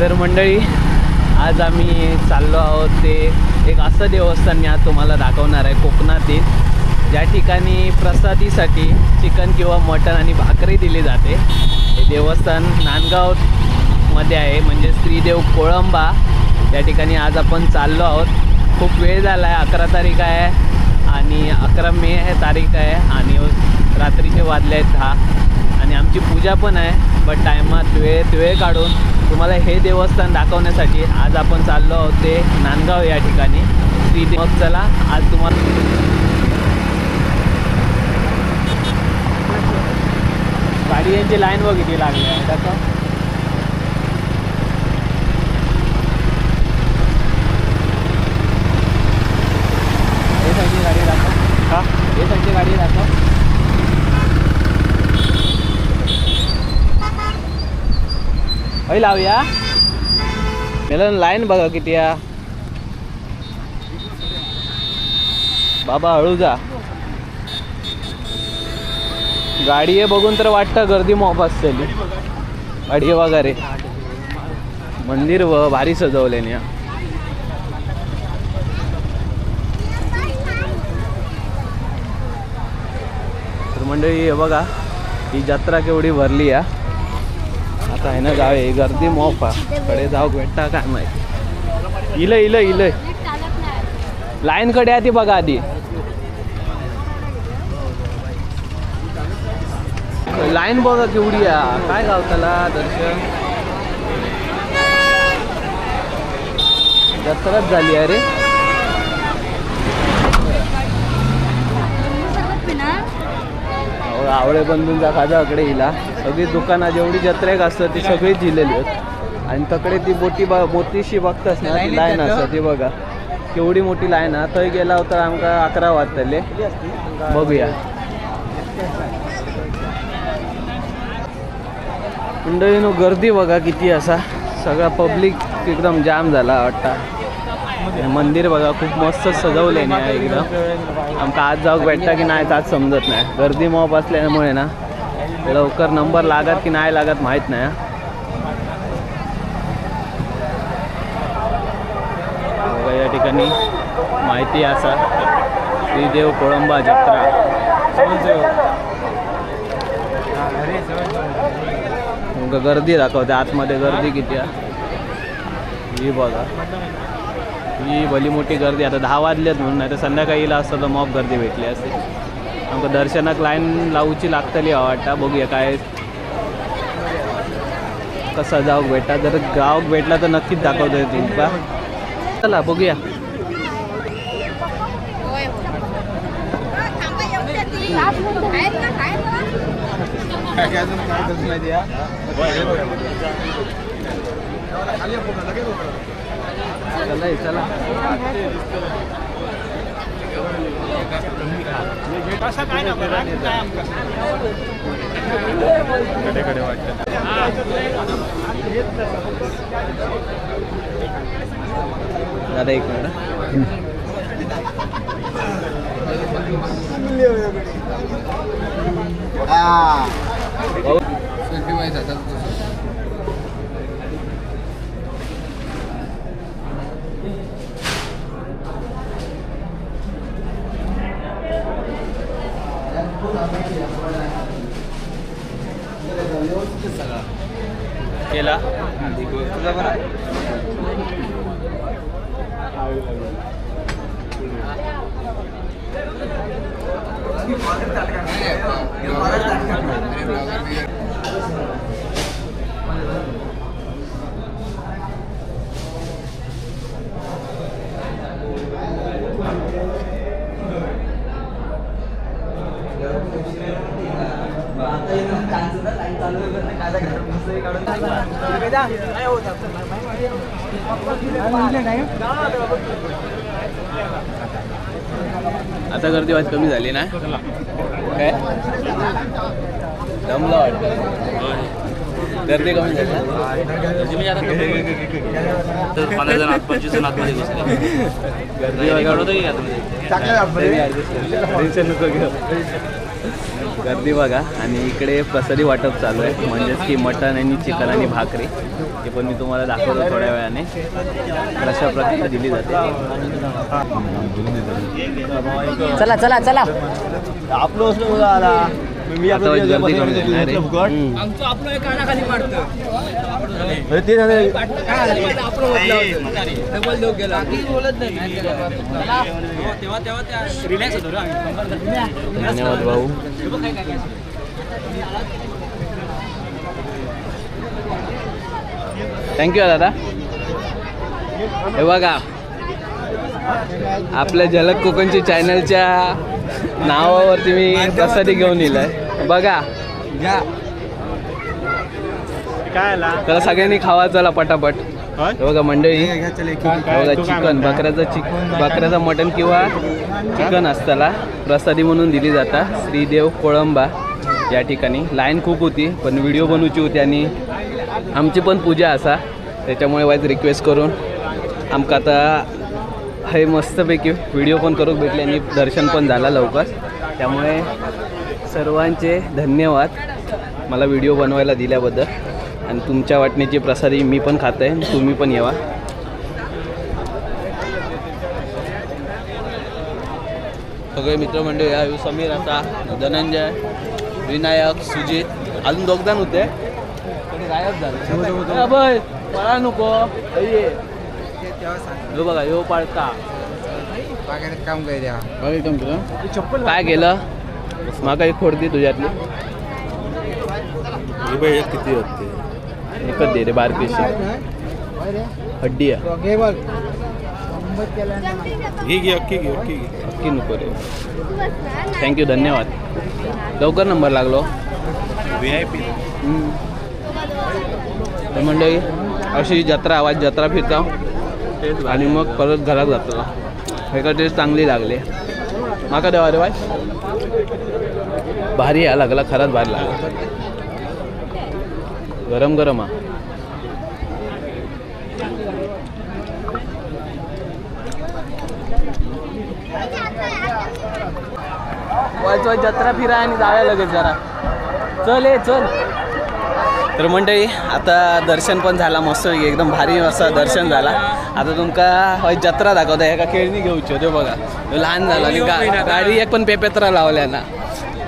तर मंडळी आज आम्ही चाललो आहोत ते एक असं देवस्थान मी आज तुम्हाला दाखवणार आहे कोकणातील ज्या ठिकाणी प्रसादीसाठी चिकन किंवा मटण आणि भाकरी दिली जाते. हे देवस्थान नांदगावमध्ये आहे म्हणजे श्रीदेव कोळंबा. या ठिकाणी आज आपण चाललो आहोत. खूप वेळ झाला आहे अकरा तारीख आहे आणि अकरा मे हे तारीख आहे आणि रात्रीचे वाजले आहेत दहा. आणि आमची पूजा पण आहे बट टायमात वेळेत वेळ काढून तुम्हाला हे देवस्थान दाखवण्यासाठी आज आपण चाललो आहोत ते नांदगाव या ठिकाणी. श्री मग चला आज तुम्हाला गाडी यांची लाईन बघितली लागली आहे त्याचं हे गाडी दाखव. हा? हे गाडी दाखव. होय लावूया. मेलन लाईन बघा किती या बाबा हळू जा. गाडी आहे बघून तर वाटतं गर्दी मॉप असलेली. गाडी वगैरे. मंदिर व भारी सजवले ना तर मंडळी बघा ही जत्रा केवढी भरली या आता आहे ना जावे गर्दी मॉपकडे जाऊ भेटता काय माहिती. इलं इलं इलं. लाईन कडे आधी बघा आधी. लाईन बघा केवढी या काय गावताला त्याला दर्शन? दसराच झाली अरे आवळे- बंधूंचा खाजाकडे हिला. सगळी दुकानं जेवढी जत्रेक असतात ती सगळीच दिलेली आहेत. आणि तकडे ती बोटी बा बोटीशी बघतास ना ती लाईन असतात ती बघा. केवढी मोठी लाईन हा थंय गेला होता आमका अकरा वाजतले. बघूया. मंडळीनो गर्दी बघा किती असा. सगळा पब्लिक एकदम जाम झाला वाटता. मंदिर बघा खूप मस्त सजवले ना एकदम आमका आज जाऊ भेटता की नाही आज समजत नाही गर्दी मॉप असल्यामुळे ना लवकर नंबर लागत की नाही लागत माहीत नाही बघा या ठिकाणी माहिती असा. श्रीदेव कोळंबा जत्रा. मग गर्दी दाखवते आतमध्ये गर्दी किती आहे. ही बघा. ही भली मोठी गर्दी. आता दहा वाजल्यात म्हणून नाही तर संध्याकाळी येईल असतं तर मॉप गर्दी भेटली असते. आमका दर्शनाक लाईन लावूची लागतली वाटता. बघूया काय कसा जाऊक भेटा जर गावक भेटला तर नक्कीच दाखवतोय तुमका चला बघूया. चला चला. कडे कडे वाटतं दादा एक मिनिट যাবে না Bahasa yang आता गर्दी वाज कमी झाली ना? काय? दमला वाटतं. गर्दी कमी झाली पंधरा जण आत पंचवीस जण आतमध्ये गर्दी की आतमध्ये? टेन्शन नको घेऊ गर्दी बघा. आणि इकडे प्रसादी वाटप चालू आहे. म्हणजेच की मटण आणि चिकन आणि भाकरी. हे पण मी तुम्हाला दाखवतो थोड्या वेळाने. अशा प्रकारे दिली जाते. चला चला चला. आता. वाईट गर्दी कमी झाली ना हम्म. धन्यवाद भाऊ. थँक्यू दादा. हे बघा. आपल्या झलक कोकणची चॅनलच्या नावावरती मी प्रसादी घेऊन येईल बघा. काय आला तर सगळ्यांनी खावा चला पटापट. होय? हे बघा मंडळी हे बघा चिकन बकऱ्याचं चिक बकऱ्याचं मटण किंवा चिकन असताना प्रसादी म्हणून दिली जाता. श्रीदेव कोळंबा या ठिकाणी. लाईन खूप होती पण व्हिडिओ बनवची होती आणि आमची पण पूजा असा. त्याच्यामुळे वाईज रिक्वेस्ट करून आमका आता हे मस्तपैकी व्हिडिओ पण करू भेटले आणि दर्शन पण झाला लवकर. त्यामुळे सर्वांचे धन्यवाद मला व्हिडिओ बनवायला दिल्याबद्दल. आणि तुमच्या वाटणीची प्रसादी मी पण खात आहे. तुम्ही पण येवा. सगळे मित्रमंडळी या समीर आता धनंजय विनायक सुजित अजून दोघजण होते. गायब झाले? पळा नको. ये. ह्यो बघा ह्यो पाळता. काम काय द्या काय केलं? माका एक फोडती तुझ्यातली. किती होते? एकच दे रे बारकेशी हड्डी आहे. घे घे अख्खी घे नको रे. थँक्यू धन्यवाद. लवकर नंबर लागलो. V I P. तर मंडळी अशी जत्रा आवाज जत्रा फिरता. आणि मग परत घरात जातो. एका टेस्ट चांगली लागली. माका देवा रे बाय भारी या लागला खराच भारी लागला. गरम गरम हा जत्रा फिरा आणि जाव्या लगेच जरा. चल ये चल. तर मंडळी आता दर्शन पण झाला मस्त एकदम भारी असं दर्शन झाला. आता तुमका हय जत्रा दाखवता एका खेळणी घेऊची होते बघा. लहान झाला आणि गा- गाडी एक पण पेपेत्रा लावल्या ना.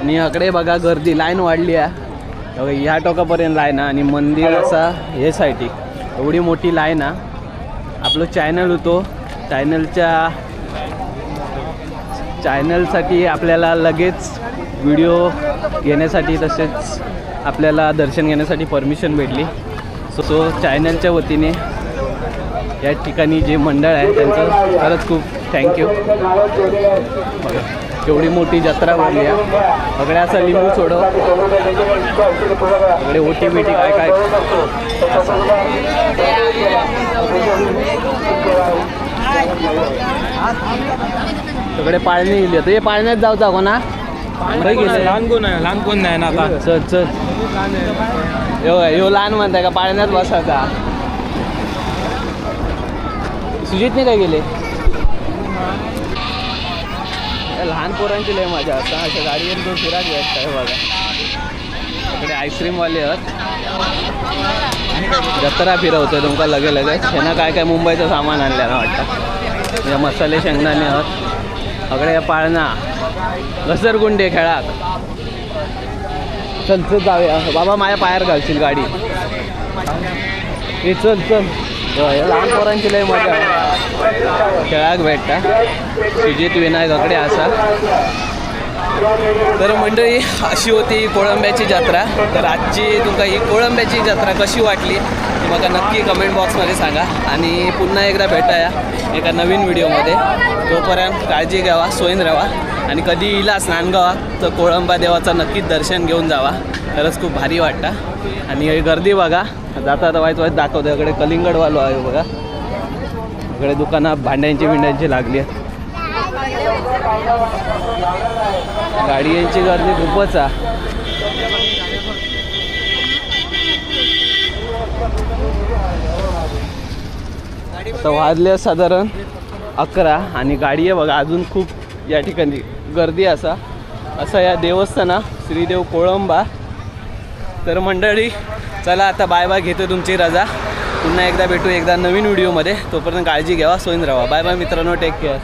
आणि अकडे बघा गर्दी लाईन वाढली आहे. बघा ह्या टोकापर्यंत लाईन आणि मंदिर असा हे साठी एवढी मोठी लाईन आहे. आपलं चॅनल होतो. चॅनलच्या चॅनलसाठी आपल्याला लगेच व्हिडिओ घेण्यासाठी तसेच आपल्याला दर्शन घेण्यासाठी परमिशन भेटली. सो सो चॅनलच्या वतीने या ठिकाणी जे मंडळ आहे त्यांचं खरंच खूप थँक्यू बघा एवढी मोठी जत्रा भरली आहे. सगळ्या असं लिंबू सोडव सगळे ओटी बिटी काय काय. सगळे पाळणे गेले होते हे पाळण्यात जाऊ को ना लहान कोण आहे? लहान कोण नाही ना आता? चल चल यो यो लहान म्हणताय का? पाळण्यात बसायचा. सुजितने काय गेले लहान पोरांची लय मजा. असता अशा गाडीवर दोन फिरा घेत काय बघा. इकडे आईस्क्रीमवाले आहेत. जत्रा फिरवतोय तुमका लगे लगेच. ह्यानं काय काय मुंबईचं सामान आणलं वाटतं. या मसाले शेंगदाणे आहोत सगळे या पाळणा. घसरगुंडे खेळात. चल चल जाऊया. बाबा माझ्या पायावर घालशील गाडी. हे चल चल. हो, लहान पोरांची लय मजा. खेळाक भेटता. सुजित विनायकाकडे असा. तर मंडळी अशी होती कोळंब्याची जत्रा. तर आजची तुमका ही कोळंब्याची जत्रा कशी वाटली ती मला नक्की कमेंट बॉक्समध्ये सांगा. आणि पुन्हा एकदा भेटाया एका नवीन व्हिडिओमध्ये. तोपर्यंत काळजी घ्यावा सोयीन राहा आणि कधी इलास स्नानगावा तर कोळंबा देवाचं नक्कीच दर्शन घेऊन जावा. खरंच खूप भारी वाटतं. आणि गर्दी बघा जाता आता वाईट वाईट दाखवतो इकडे कलिंगडवालो आहे बघा. इकडे दुकानात भांड्यांची बिंड्यांची लागली आहेत. गाडीयांची गर्दी खूपच आहे. आता वाजले साधारण अकरा आणि गाडी आहे बघा अजून खूप या ठिकाणी गर्दी असा. असं या देवस्थाना श्रीदेव कोळंबा. तर मंडळी चला आता बाय बाय घेतो तुमची रजा. पुन्हा एकदा भेटू एकदा नवीन व्हिडिओमध्ये. तोपर्यंत काळजी घ्यावा सोयीन राहा बाय बाय मित्रांनो टेक केअर